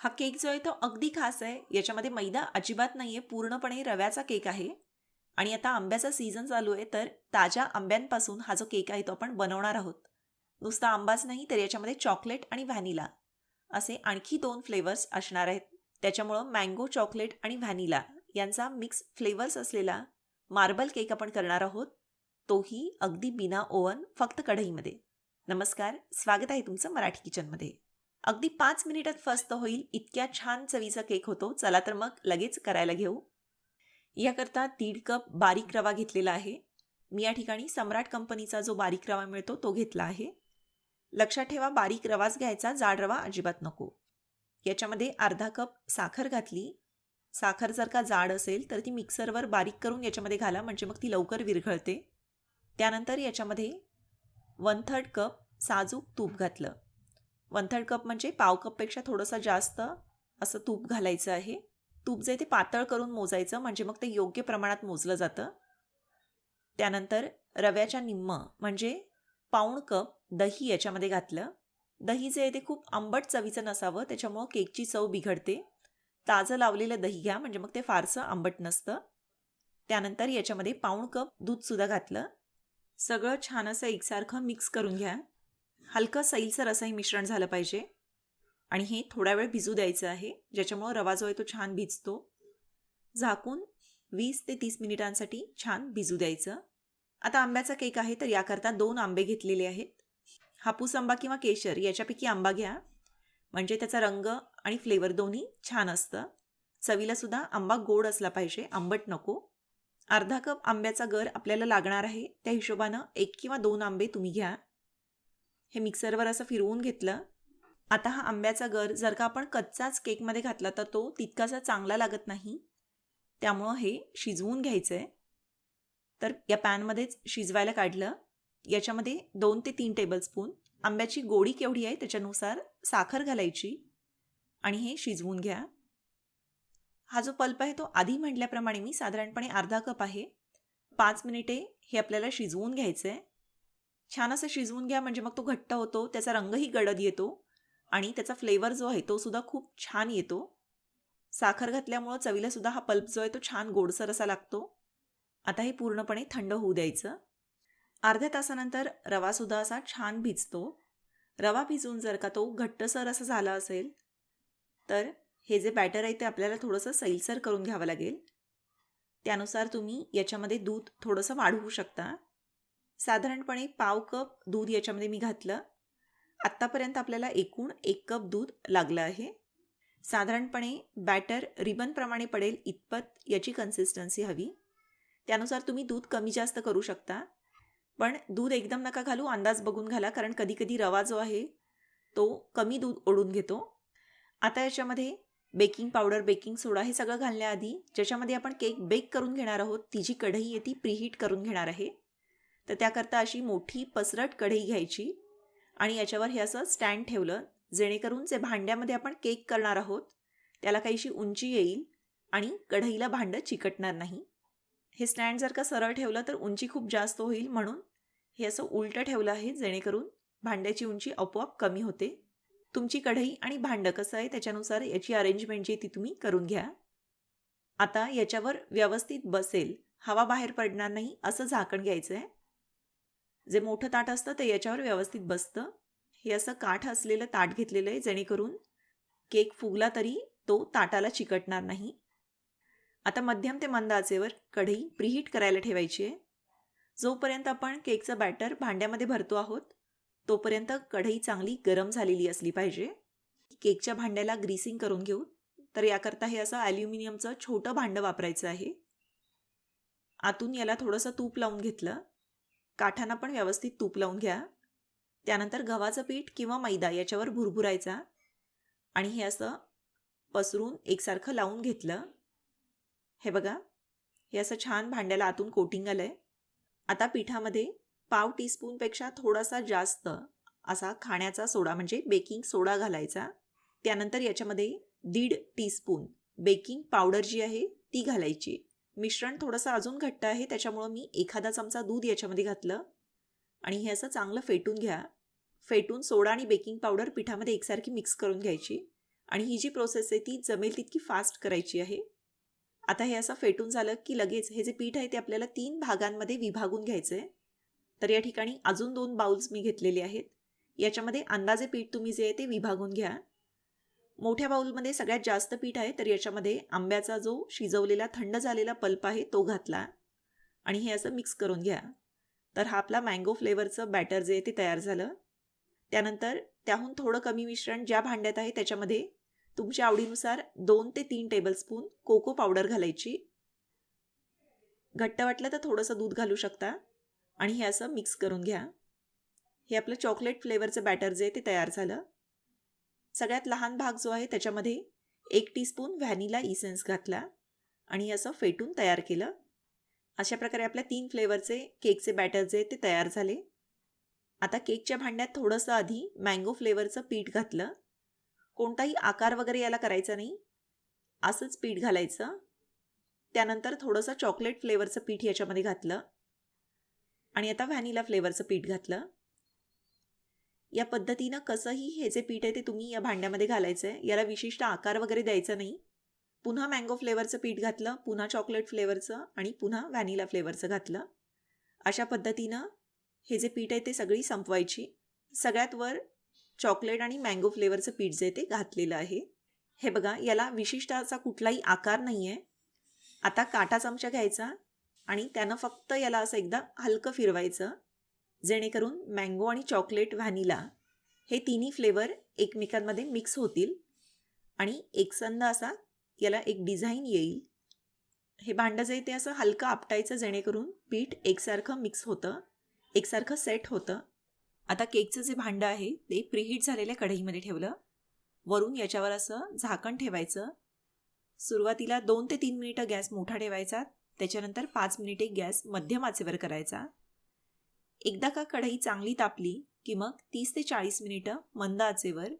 हा केक जो आहे तो अगदी खास आहे. याच्यामध्ये मैदा अजिबात नाही आहे पूर्णपणे रव्याचा केक आहे. आणि आता आंब्याचा सीझन चालू आहे तर ताज्या आंब्यांपासून हा जो केक आहे तो आपण बनवणार आहोत. नुसता आंबाच नाही तर याच्यामध्ये चॉकलेट आणि व्हॅनिला असे आणखी दोन फ्लेवर्स असणार आहेत. त्याच्यामुळं मँगो चॉकलेट आणि व्हॅनिला यांचा मिक्स फ्लेवर्स असलेला मार्बल केक आपण करणार आहोत. तोही अगदी बिना ओवन फक्त कढईमध्ये. नमस्कार स्वागत आहे तुमचं मराठी किचनमध्ये अगदी पाच मिनिटात फस्त होईल इतक्या छान चवीचा केक होतो. चला तर मग लगेच करायला घेऊ. याकरता दीड कप बारीक रवा घेतलेला आहे. मी या ठिकाणी सम्राट कंपनीचा जो बारीक रवा मिळतो तो घेतला आहे. लक्षात ठेवा बारीक रवाच घ्यायचा जाड रवा अजिबात नको. याच्यामध्ये अर्धा कप साखर घातली. साखर जर का जाड असेल तर ती मिक्सरवर बारीक करून याच्यामध्ये घाला म्हणजे मग ती लवकर विरघळते. त्यानंतर याच्यामध्ये वन थर्ड कप साजूक तूप घातलं. वन थर्ड कप म्हणजे पाव कपपेक्षा थोडंसं जास्त असं तूप घालायचं आहे. तूप जे ते पातळ करून मोजायचं म्हणजे मग ते योग्य प्रमाणात मोजलं जातं. त्यानंतर रव्याच्या निम्म म्हणजे पाऊण कप दही याच्यामध्ये घातलं. दही जे आहे ते खूप आंबट चवीचं नसावं त्याच्यामुळं केकची चव बिघडते. ताजं लावलेलं दही घ्या म्हणजे मग ते फारसं आंबट नसतं. त्यानंतर याच्यामध्ये पाऊण कप दूधसुद्धा घातलं. सगळं छान असं एकसारखं मिक्स करून घ्या. हलकं सैलसर असंही मिश्रण झालं पाहिजे. आणि हे थोडा वेळ भिजू द्यायचं आहे. ज्याच्यामुळं रवा जो आहे तो छान भिजतो. झाकून वीस ते तीस मिनिटांसाठी छान भिजू द्यायचं. आता आंब्याचा केक आहे तर याकरता दोन आंबे घेतलेले आहेत. हापूस आंबा किंवा केशर याच्यापैकी आंबा घ्या. म्हणजे त्याचा रंग आणि फ्लेवर दोन्ही छान असतं. चवीलासुद्धा आंबा गोड असला पाहिजे आंबट नको. अर्धा कप आंब्याचा गर आपल्याला लागणार आहे. त्या हिशोबानं एक किंवा दोन आंबे तुम्ही घ्या. हे मिक्सरवर असं फिरवून घेतलं. आता हा आंब्याचा गर जर का आपण कच्चाच केकमध्ये घातला तर तो तितकासा चांगला लागत नाही. त्यामुळं हे शिजवून घ्यायचं आहे तर या पॅनमध्येच शिजवायला काढलं. याच्यामध्ये दोन ते तीन टेबलस्पून आंब्याची गोडी केवढी आहे त्याच्यानुसार साखर घालायची आणि हे शिजवून घ्या. हा जो पल्प आहे तो आधी म्हटल्याप्रमाणे मी साधारणपणे अर्धा कप आहे. पाच मिनिटे हे आपल्याला शिजवून घ्यायचं आहे छान असं शिजवून घ्या म्हणजे मग तो घट्ट होतो त्याचा रंगही गडद येतो आणि त्याचा फ्लेवर जो आहे तो सुद्धा खूप छान येतो. साखर घातल्यामुळं चवीला सुद्धा हा पल्प जो आहे तो छान गोडसर असा लागतो. आता हे पूर्णपणे थंड होऊ द्यायचं. अर्ध्या तासानंतर रवासुद्धा असा छान भिजतो. रवा भिजून जर का तो घट्टसर असा झाला असेल तर हे जे बॅटर आहे ते आपल्याला थोडंसं सैलसर करून घ्यावं लागेल. त्यानुसार तुम्ही याच्यामध्ये दूध थोडंसं वाढवू शकता. साधारणपणे पाव कप दूध याच्यामध्ये मी घातलं. आत्तापर्यंत आपल्याला एकूण एक कप दूध लागलं आहे. साधारणपणे बॅटर रिबनप्रमाणे पडेल इतपत याची कन्सिस्टन्सी हवी. त्यानुसार तुम्ही दूध कमी जास्त करू शकता. पण दूध एकदम नका घालू अंदाज बघून घाला कारण कधीकधी रवा जो आहे तो कमी दूध ओढून घेतो. आता याच्यामध्ये बेकिंग पावडर बेकिंग सोडा हे सगळं घालण्याआधी ज्याच्यामध्ये आपण केक बेक करून घेणार आहोत ती जी कढई आहे ती प्रीहीट करून घेणार आहे. तर त्याकरता अशी मोठी पसरट कढई घ्यायची आणि याच्यावर हे असं स्टँड ठेवलं जेणेकरून जे भांड्यामध्ये आपण केक करणार आहोत त्याला काहीशी उंची येईल आणि कढईला भांडं चिकटणार नाही. हे स्टँड जर का सरळ ठेवलं तर उंची खूप जास्त होईल म्हणून हे असं उलटं ठेवलं आहे जेणेकरून भांड्याची उंची आपोआप कमी होते. तुमची कढई आणि भांडं कसं आहे त्याच्यानुसार याची अरेंजमेंट जी ती तुम्ही करून घ्या. आता याच्यावर व्यवस्थित बसेल. हवा बाहेर पडणार नाही असं झाकण घ्यायचं आहे जे मोठं ताट असतं ते याच्यावर व्यवस्थित बसतं. हे असं काठ असलेलं ताट घेतलेलं आहे जेणेकरून केक फुगला तरी तो ताटाला चिकटणार नाही. आता मध्यम ते मंद आचेवर कढई प्रीहीट करायला ठेवायची आहे. जोपर्यंत आपण केकचं बॅटर भांड्यामध्ये भरतो आहोत तोपर्यंत कढई चांगली गरम झालेली असली पाहिजे. केकच्या भांड्याला ग्रीसिंग करून घेऊ. तर याकरता हे असं ॲल्युमिनियमचं छोटं भांडं वापरायचं आहे. आतून याला थोडंसं तूप लावून घेतलं. काठांना पण व्यवस्थित तूप लावून घ्या. त्यानंतर गव्हाचं पीठ किंवा मैदा याच्यावर भुरभुरायचा. आणि हे असं पसरून एकसारखं लावून घेतलं. हे बघा हे असं छान भांड्याला आतून कोटिंग आलं आहे आता पिठामध्ये पाव टीस्पूनपेक्षा थोडासा जास्त असा खाण्याचा सोडा म्हणजे बेकिंग सोडा घालायचा. त्यानंतर याच्यामध्ये दीड टीस्पून बेकिंग पावडर जी आहे ती घालायची. मिश्रण थोडंसं अजून घट्ट आहे त्याच्यामुळं मी एखादा चमचा दूध याच्यामध्ये घातलं. आणि हे असं चांगलं फेटून घ्या. फेटून सोडा आणि बेकिंग पावडर पिठामध्ये एकसारखी मिक्स करून घ्यायची. आणि ही जी प्रोसेस आहे ती जमेल तितकी फास्ट करायची आहे. आता हे असं फेटून झालं की लगेच हे जे पीठ आहे ते आपल्याला तीन भागांमध्ये विभागून घ्यायचं आहे तर या ठिकाणी अजून दोन बाउल्स मी घेतलेले आहेत. याच्यामध्ये अंदाजे पीठ तुम्ही जे आहे ते विभागून घ्या. मोठ्या बाउलमध्ये सगळ्यात जास्त पीठ आहे तर याच्यामध्ये आंब्याचा जो शिजवलेला थंड झालेला पल्प आहे तो घातला आणि हे असं मिक्स करून घ्या. तर हा आपला मँगो फ्लेवरचं बॅटर जे आहे ते तयार झालं. त्यानंतर त्याहून थोडं कमी मिश्रण ज्या भांड्यात आहे त्याच्यामध्ये तुमच्या आवडीनुसार दोन ते तीन टेबलस्पून कोको पावडर घालायची. घट्ट वाटलं तर थोडंसं दूध घालू शकता आणि हे असं मिक्स करून घ्या. हे आपलं चॉकलेट फ्लेवरचं बॅटर जे आहे ते तयार झालं. सगळ्यात लहान भाग जो आहे त्याच्यामध्ये एक टीस्पून व्हॅनिला इसेन्स घातला आणि असं फेटून तयार केलं. अशा प्रकारे आपल्या तीन फ्लेवरचे केकचे बॅटर जे ते तयार झाले. आता केकच्या भांड्यात थोडंसं आधी मँगो फ्लेवरचं पीठ घातलं. कोणताही आकार वगैरे याला करायचा नाही. असंच पीठ घालायचं. त्यानंतर थोडंसं चॉकलेट फ्लेवरचं पीठ याच्यामध्ये घातलं. आणि आता व्हॅनिला फ्लेवरचं पीठ घातलं. या पद्धतीनं कसंही हे जे पीठ आहे ते तुम्ही या भांड्यामध्ये घालायचं आहे याला विशिष्ट आकार वगैरे द्यायचा नाही. पुन्हा मँगो फ्लेवरचं पीठ घातलं पुन्हा चॉकलेट फ्लेवरचं आणि पुन्हा व्हॅनिला फ्लेवरचं घातलं. अशा पद्धतीनं हे जे पीठ आहे ते सगळी संपवायची. सगळ्यात वर चॉकलेट आणि मँगो फ्लेवरचं पीठ जे ते घातलेलं आहे. हे बघा याला विशिष्ट असा कुठलाही आकार नाही आहे आता काटा चमचा घ्यायचा आणि त्यानं फक्त याला असं एकदा हलकं फिरवायचं. जेणेकरून मँगो आणि चॉकलेट व्हॅनिला हे तिन्ही फ्लेवर एकमेकांमध्ये मिक्स होतील आणि एकसंध असा याला एक डिझाईन येईल. हे भांडं जे ते असं हलकं आपटायचं जेणेकरून पीठ एकसारखं मिक्स होतं एकसारखं सेट होतं. आता केकचं जे भांडं आहे ते प्रीहीट झालेल्या कढईमध्ये ठेवलं. वरून याच्यावर असं झाकण ठेवायचं. सुरुवातीला दोन ते तीन मिनिटं गॅस मोठा ठेवायचा. त्याच्यानंतर पाच मिनिटे गॅस मध्यम आचेवर करायचा. एकदा का कढई चांगली तापली की मग तीस ते चाळीस मिनिटं मंद आचेवर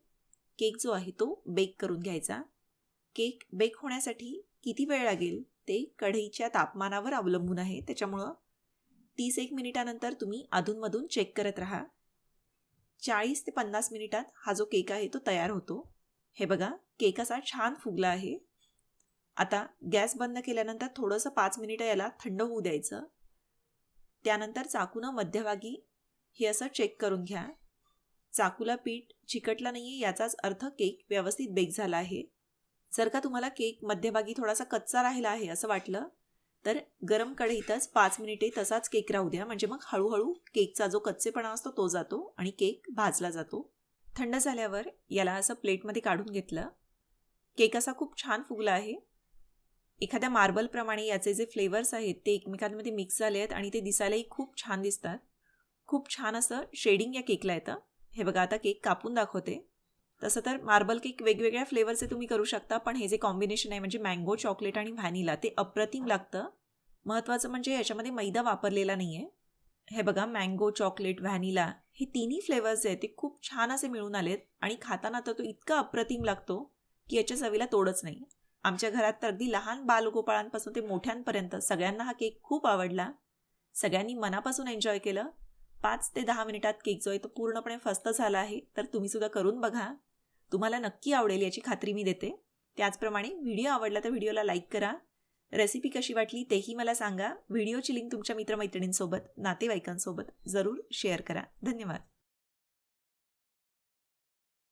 केक जो आहे तो बेक करून घ्यायचा. केक बेक होण्यासाठी किती वेळ लागेल ते कढईच्या तापमानावर अवलंबून आहे. त्याच्यामुळं तीस एक मिनिटानंतर तुम्ही अधूनमधून चेक करत राहा. चाळीस ते पन्नास मिनिटात हा जो केक आहे तो तयार होतो. हे बघा केक असा छान फुगला आहे. आता गॅस बंद केल्यानंतर थोडंसं पाच मिनिटं याला थंड होऊ द्यायचं. त्यानंतर चाकूनं मध्यभागी हे असं चेक करून घ्या. चाकूला पीठ चिकटला नाही आहे याचाच अर्थ केक व्यवस्थित बेक झाला आहे. जर का तुम्हाला केक मध्यभागी थोडासा कच्चा राहिला आहे असं वाटलं तर गरम कढईतच पाच मिनिटे तसाच केक राहू द्या. म्हणजे मग हळूहळू केकचा जो कच्चेपणा असतो तो जातो आणि केक भाजला जातो. थंड झाल्यावर याला असं प्लेटमध्ये काढून घेतलं. केक असा खूप छान फुगला आहे. एखाद्या मार्बलप्रमाणे याचे जे फ्लेवर्स आहेत ते एकमेकांमध्ये मिक्स झाले आहेत आणि ते दिसायलाही खूप छान दिसतात. खूप छान असं शेडिंग या केकला येतं. हे बघा आता केक कापून दाखवते. तसं तर मार्बल केक वेगवेगळ्या फ्लेवरचे तुम्ही करू शकता पण हे जे कॉम्बिनेशन आहे म्हणजे मँगो चॉकलेट आणि व्हॅनिला ते अप्रतिम लागतं. महत्त्वाचं म्हणजे याच्यामध्ये मैदा वापरलेला नाही आहे हे बघा मँगो चॉकलेट व्हॅनिला हे तिन्ही फ्लेवर्स आहेत ते खूप छान असे मिळून आलेत आणि खाताना तर तो इतका अप्रतिम लागतो की याच्या चवीला तोडच नाही. आमच्या घरात तर अगदी लहान बालगोपाळांपासून ते मोठ्यांपर्यंत सगळ्यांना हा केक खूप आवडला. सगळ्यांनी मनापासून एन्जॉय केलं. पाच ते दहा मिनिटात केक जो आहे तो पूर्णपणे फस्त झाला आहे. तर तुम्ही सुद्धा करून बघा. तुम्हाला नक्की आवडेल याची खात्री मी देते. त्याचप्रमाणे व्हिडिओ आवडला तर व्हिडिओला लाईक करा. रेसिपी कशी वाटली तेही मला सांगा. व्हिडिओची लिंक तुमच्या मित्रमैत्रिणींसोबत नातेवाईकांसोबत जरूर शेअर करा. धन्यवाद.